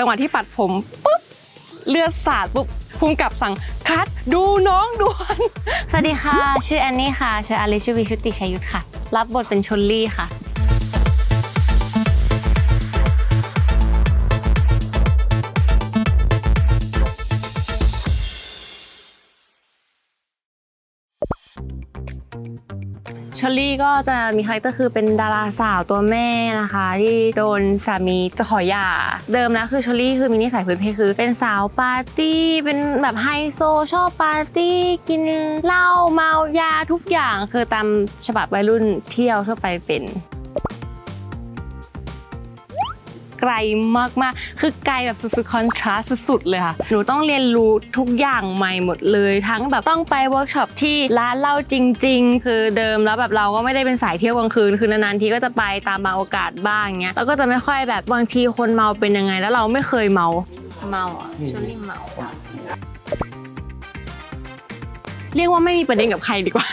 จังหวะที่ปัดผมปุ๊บเลือดสาดปุ๊บภูมิกับสั่งคัดดูน้องด่วนสวัสดีค่ะ ชื่อแอนนี่ค่ะชื่ออลิชวิชุติชัยยุทธค่ะ รับบทเป็นชลลี่ค่ะ ชลลี่ก็จะมีคาแรคเตอร์คือเป็นดาราสาวตัวแม่นะคะ ที่โดนสามีจะขอหย่า เดิมนะคือชลลี่คือมีนิสัยพื้นเพคือ เป็นสาวปาร์ตี้เป็นแบบไฮโซชอบปาร์ตี้กินเหล้าเมายาทุกอย่างคือตามฉบับวัยรุ่นเที่ยวทั่วไปเป็น ไกลมากๆ คือไกลแบบสุดๆคอนทราสต์สุดๆเลยค่ะ หนูต้องเรียนรู้ทุกอย่างใหม่หมดเลย ทั้งแบบต้องไปเวิร์กช็อปที่ร้านเหล้าจริง ๆ คือเดิมแล้วแบบเราก็ไม่ได้เป็นสายเที่ยวกลางคืน คือนานๆทีก็จะไปตามบางโอกาสบ้างเงี้ยแล้วก็จะไม่ค่อยแบบบางทีคนเมาเป็นยังไง แล้วเราไม่เคยเมา เมาอะชวนลี่เมาอะเรียกว่าไม่มีประเด็นกับใครดีกว่า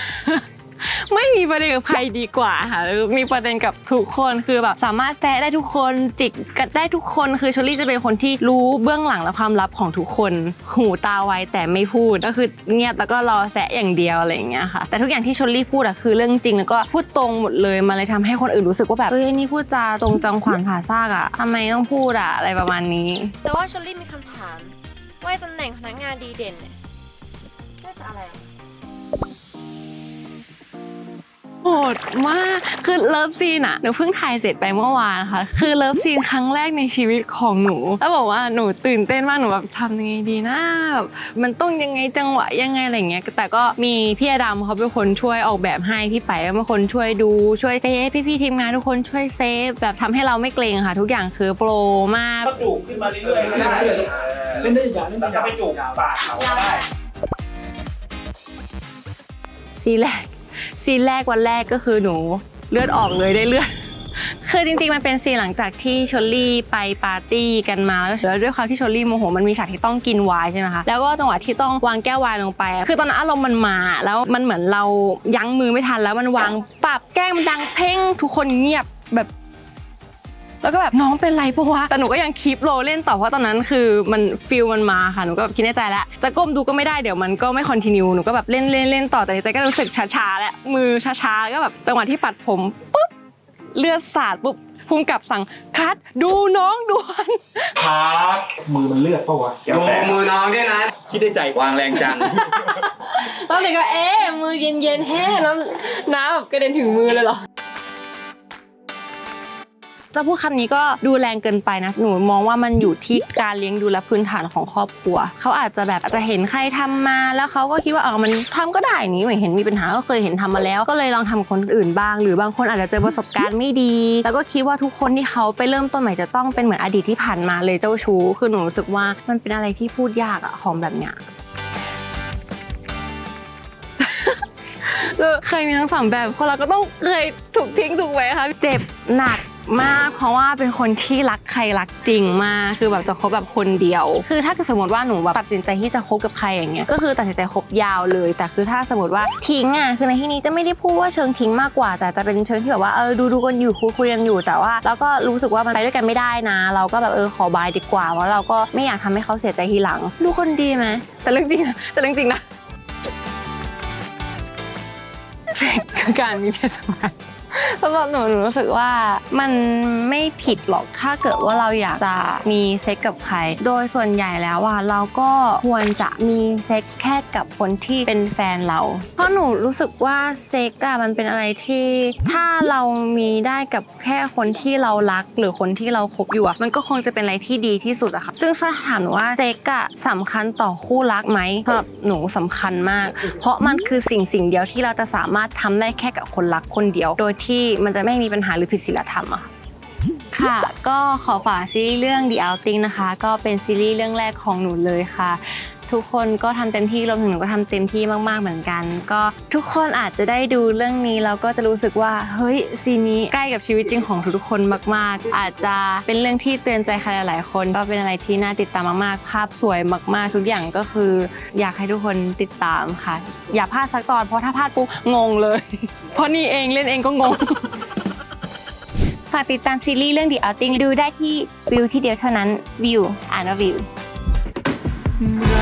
ไม่มีประเด็นกับใครดีกว่าค่ะมีประเด็นกับทุกคนคือแบบสามารถแซะได้ทุกคนจิกกัดได้ทุกคนคือชลลี่จะเป็นคนที่รู้เบื้องหลังและความลับของทุกคน หูตาไวแต่ไม่พูดก็คือเงียบแล้วก็รอแซะอย่างเดียวอะไรอย่างเงี้ยค่ะ แต่ทุกอย่างที่ชลลี่พูดอะคือเรื่องจริงแล้วก็พูดตรงหมดเลยมันเลยทำให้คนอื่นรู้สึกว่าแบบเอ้ยนี่พูดจาตรงจังขวานผ่าซากอะทำไมต้องพูดอะอะไรประมาณนี้ แต่ว่าชลลี่มีคำถามว่าตำแหน่งพนักงานดีเด่นเนี่ยน่าจะอะไรอะ โหดมาก คือเลิฟซีนอะหนูเพิ่งถ่ายเสร็จไปเมื่อวานค่ะ คือเลิฟซีนครั้งแรกในชีวิตของหนู แล้วบอกว่าหนูตื่นเต้นมาก หนูแบบทำยังไงดีนะแบบมันต้องยังไงจังหวะยังไงอะไรอย่างเงี้ย แต่ก็มีพี่อดำเขาเป็นคนช่วยออกแบบให้พี่ไปก็เป็นคนช่วยดู ช่วยเซฟพี่ๆทีมงานทุกคนช่วยเซฟแบบทำให้เราไม่เกรงค่ะ ทุกอย่างคือโปรมาก ก็จูบขึ้นมาเรื่อยๆก็ได้เล่นได้อีกอย่างเล่นแล้วได้ก็อีกอย่างไปจูบปากเขาก็ได้ซีนแรก ซีนแรกวันแรกก็คือหนูเลือดออกเลยได้เลือดคือจริงๆ มันเป็นซีนหลังจากที่ชลลี่ไปปาร์ตี้กันมาแล้วด้วยความที่ชลลี่โมโหมันมีฉากที่ต้องกินไวน์ใช่ไหมคะแล้วก็จังหวะที่ต้องวางแก้วไวน์ลงไป คือตอนนั้นอารมณ์มันมา แล้วมันเหมือนเรายั้งมือไม่ทันแล้วมันวางปรับแก้มนดังเพ่งทุกคนเงียบแบบ แล้วก็แบบน้องเป็นไรปะวะแต่หนูก็ยังคีปโรเล่นต่อเพราะตอนนั้นคือมันฟิลมันมาค่ะหนูก็แบบคิดในใจแล้วจะก้มดูก็ไม่ได้เดี๋ยวมันก็ไม่คอนติเนียหนูก็แบบเล่นเล่นเล่นต่อแต่ในใจก็รู้สึกช้าๆแล้วมือช้าๆก็แบบจังหวะที่ปัดผมปุ๊บเลือดสาดปุ๊บภูมิกับสั่งคัดดูน้องด่วนครับมือมันเลือดปะวะเดี๋ยวแต่มือน้องด้วยนะ คิดในใจวางแรงจังแล้วเลยก็เอ๊ะมือเย็นๆแฮ่แล้วน้ำแบบกระเด็นถึงมือเลยเหรอ จะพูดคำนี้ก็ดูแรงเกินไปนะหนูมองว่ามันอยู่ที่การเลี้ยงดูและพื้นฐานของครอบครัวเขาอาจจะแบบอาจจะเห็นใครทำมาแล้วเขาก็คิดว่าเออมันทำก็ได้นี่ไม่เห็นมีปัญหาก็เคยเห็นทำมาแล้ว ก็เลยลองทำกับคนอื่นบ้าง หรือบางคนอาจจะเจอประสบการณ์ไม่ดี แล้วก็คิดว่าทุกคนที่เขาไปเริ่มต้นใหม่จะต้องเป็นเหมือนอดีตที่ผ่านมาเลยเจ้าชู้คือหนูรู้สึกว่ามันเป็นอะไรที่พูดยากอะของแบบเนี้ยเคยมีทั้งสองแบบคนเราก็ต้องเคยถูกทิ้งถูกไว้ค่ะเจ็บหนัก มากเพราะว่าเป็นคนที่รักใครรักจริงมากคือแบบจะคบแบบคนเดียว คือถ้าเกิดสมมติว่าหนูแบบตัดสินใจที่จะคบกับใครอย่างเงี้ยก็คือตัดสินใจคบยาวเลย แต่คือถ้าสมมติว่าทิ้งอะคือในที่นี้จะไม่ได้พูดว่าเชิงทิ้งมากกว่า แต่จะเป็นเชิงที่แบบว่าเออดูดูกันอยู่คุยคุยกันอยู่แต่ว่าเราก็รู้สึกว่ามันไปด้วยกันไม่ได้นะ เราก็แบบเออขอบายดีกว่าเพราเราก็ไม่อยากทำให้เขาเสียใจทีหลัง ดูคนดีไหมแต่เรื่องจริงนะแต่เรื่องจริงนะเซ็กคือการมีเพศสัมพันธ์ สำหรับหนูหนูรู้สึกว่ามันไม่ผิดหรอกถ้าเกิดว่าเราอยากจะมีเซ็กกับใคร โดยส่วนใหญ่แล้วอะเราก็ควรจะมีเซ็กแค่กับคนที่เป็นแฟนเรา เพราะหนูรู้สึกว่าเซ็กอะมันเป็นอะไรที่ถ้าเรามีได้กับแค่คนที่เรารัก หรือคนที่เราคบอยู่อะมันก็คงจะเป็นอะไรที่ดีที่สุดอะค่ะซึ่งถ้าถามว่าเซ็กอะสำคัญต่อคู่รักไหมสำหรับหนูสำคัญมาก เพราะมันคือสิ่งสิ่งเดียวที่เราจะสามารถทำได้แค่กับคนรักคนเดียว โดยที่ที่มันจะไม่มีปัญหาหรือผิดศีลธรรมอะค่ะ ค่ะก็ขอฝากซีรีส์เรื่อง The Outing นะคะ ก็เป็นซีรีส์เรื่องแรกของหนูเลยค่ะ ทุกคนก็ทำเต็มที่รวมถึงหนูก็ทำเต็มที่มาก ๆเหมือนกัน ก็ทุกคนอาจจะได้ดูเรื่องนี้แล้วก็จะรู้สึกว่าเฮ้ยซีนนี้ใกล้กับชีวิตจริงของทุกๆคนมาก ๆ อาจจะเป็นเรื่องที่เตือนใจใครหลายๆ คนก็เป็นอะไรที่น่าติดตามมากๆ ภาพสวยมากๆ ทุกอย่างก็คือ อยากให้ทุกคนติดตามค่ะ อย่าพลาดสักตอนเพราะถ้าพลาดปุ๊บงงเลย เพราะนี่เองเล่นเองก็งงฝากติดตามซีรีส์เรื่อง The Outing ดูได้ที่วิวที่เดียวเท่านั้นวิวอ่านว่าวิวรั